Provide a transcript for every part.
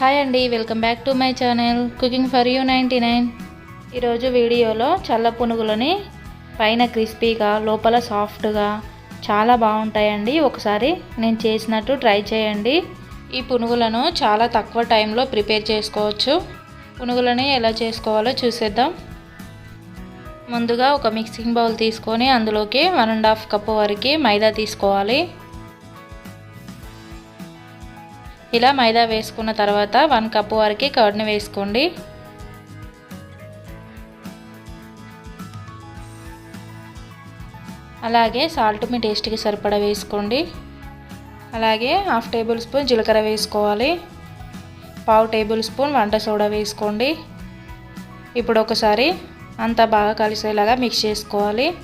Hi అండి welcome back to my channel cooking for you ninety nine ఈరోజు వీడియోలో చల్ల పునుగులని పైన క్రిస్పీగా లోపల సాఫ్ట్గా చాలా బాగుంటాయండి. ఒకసారి నేను చేసినట్టు ట్రై చేయండి. ఈ పునుగులను చాలా తక్కువ టైంలో ప్రిపేర్ చేసుకోవచ్చు. పునుగులని ఎలా చేసుకోవాలో చూసేద్దాం. ముందుగా ఒక మిక్సింగ్ బౌల్ తీసుకొని అందులోకి వన్ అండ్ హాఫ్ కప్ వరకు మైదా తీసుకోవాలి. ఇలా మైదా వేసుకున్న తర్వాత వన్ కప్పు వరకు కర్డ్ని వేసుకోండి. అలాగే సాల్ట్ మీ టేస్ట్కి సరిపడా వేసుకోండి. అలాగే హాఫ్ టేబుల్ స్పూన్ జీలకర్ర వేసుకోవాలి. పావు టేబుల్ స్పూన్ వంట సోడా వేసుకోండి. ఇప్పుడు ఒకసారి అంతా బాగా కలిసేలాగా మిక్స్ చేసుకోవాలి.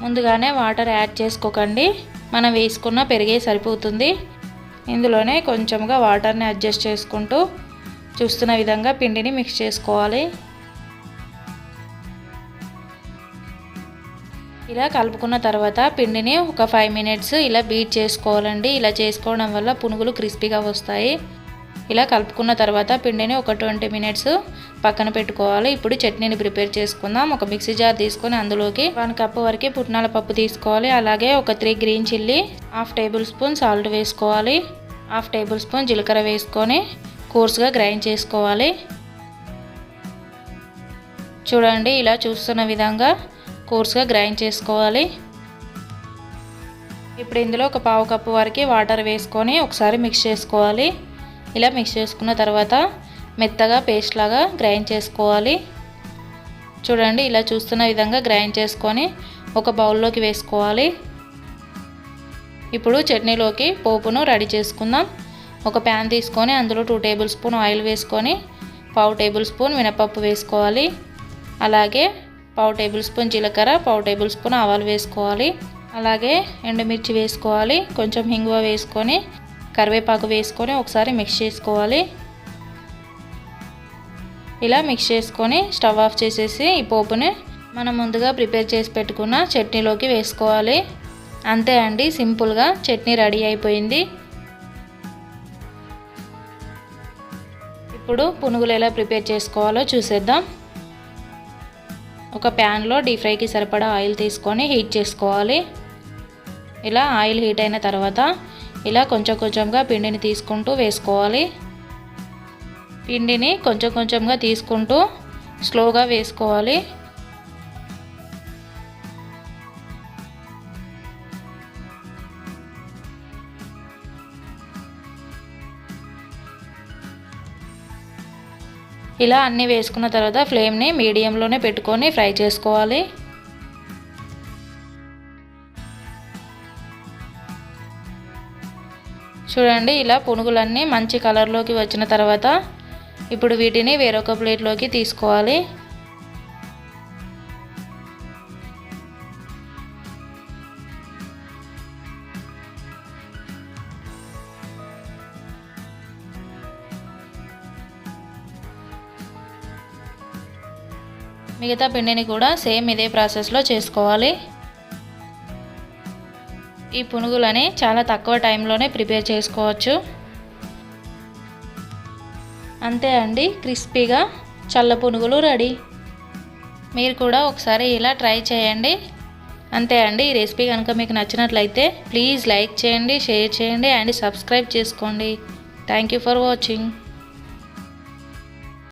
ముందుగానే వాటర్ యాడ్ చేసుకోకండి. మనం వేసుకున్న పెరిగే సరిపోతుంది. ఇందులోనే కొంచెంగా వాటర్ని అడ్జస్ట్ చేసుకుంటూ చూస్తున్న విధంగా పిండిని మిక్స్ చేసుకోవాలి. ఇలా కలుపుకున్న తర్వాత పిండిని ఒక ఫైవ్ మినిట్స్ ఇలా బీట్ చేసుకోవాలండి. ఇలా చేసుకోవడం వల్ల పునుగులు క్రిస్పీగా వస్తాయి. ఇలా కలుపుకున్న తర్వాత పిండిని ఒక ట్వంటీ మినిట్స్ పక్కన పెట్టుకోవాలి. ఇప్పుడు చట్నీని ప్రిపేర్ చేసుకుందాం. ఒక మిక్సీ జార్ తీసుకొని అందులోకి వన్ కప్ వరకు పుట్నాల పప్పు తీసుకోవాలి. అలాగే ఒక three green chilli half tablespoon salt వేసుకోవాలి. హాఫ్ టేబుల్ స్పూన్ జీలకర్ర వేసుకొని కోర్స్గా గ్రైండ్ చేసుకోవాలి. చూడండి ఇలా చూస్తున్న విధంగా కోర్స్గా గ్రైండ్ చేసుకోవాలి. ఇప్పుడు ఇందులో ఒక పావు కప్పు వరకు వాటర్ వేసుకొని ఒకసారి మిక్స్ చేసుకోవాలి. ఇలా మిక్స్ చేసుకున్న తర్వాత మెత్తగా పేస్ట్ లాగా గ్రైండ్ చేసుకోవాలి. చూడండి ఇలా చూస్తున్న విధంగా గ్రైండ్ చేసుకొని ఒక బౌల్లోకి వేసుకోవాలి. ఇప్పుడు చట్నీలోకి పోపును రెడీ చేసుకుందాం. ఒక ప్యాన్ తీసుకొని అందులో టూ టేబుల్ స్పూన్ ఆయిల్ వేసుకొని పావు టేబుల్ స్పూన్ మినపప్పు వేసుకోవాలి. అలాగే పావు టేబుల్ స్పూన్ జీలకర్ర పావు టేబుల్ స్పూన్ ఆవాలు వేసుకోవాలి. అలాగే ఎండుమిర్చి వేసుకోవాలి. కొంచెం హింగువ వేసుకొని కరివేపాకు వేసుకొని ఒకసారి మిక్స్ చేసుకోవాలి. ఇలా మిక్స్ చేసుకొని స్టవ్ ఆఫ్ చేసేసి ఈ పోపుని మనం ముందుగా ప్రిపేర్ చేసి పెట్టుకున్న చట్నీలోకి వేసుకోవాలి. అంతే అండి సింపుల్గా చట్నీ రెడీ అయిపోయింది. ఇప్పుడు పునుగులు ఎలా ప్రిపేర్ చేసుకోవాలో చూసేద్దాం. ఒక ప్యాన్లో డీప్ ఫ్రైకి సరిపడా ఆయిల్ తీసుకొని హీట్ చేసుకోవాలి. ఇలా ఆయిల్ హీట్ అయిన తర్వాత ఇలా కొంచెం కొంచెంగా పిండిని తీసుకుంటూ వేసుకోవాలి. పిండిని కొంచెం కొంచెంగా తీసుకుంటూ స్లోగా వేసుకోవాలి. ఇలా అన్నీ వేసుకున్న తర్వాత ఫ్లేమ్ని మీడియంలోనే పెట్టుకొని ఫ్రై చేసుకోవాలి. చూడండి ఇలా పునుగులన్నీ మంచి కలర్లోకి వచ్చిన తర్వాత ఇప్పుడు వీటిని వేరొక ప్లేట్లోకి తీసుకోవాలి. మిగతా పిండిని కూడా సేమ్ ఇదే ప్రాసెస్లో చేసుకోవాలి. ఈ పునుగులని చాలా తక్కువ టైంలోనే ప్రిపేర్ చేసుకోవచ్చు. అంతే అండి క్రిస్పీగా చల్ల పునుగులు రెడీ. మీరు కూడా ఒకసారి ఇలా ట్రై చేయండి. అంతే అండి ఈ రెసిపీ కనుక మీకు నచ్చినట్లయితే ప్లీజ్ లైక్ చేయండి షేర్ చేయండి అండ్ సబ్స్క్రైబ్ చేసుకోండి. Thank you for watching.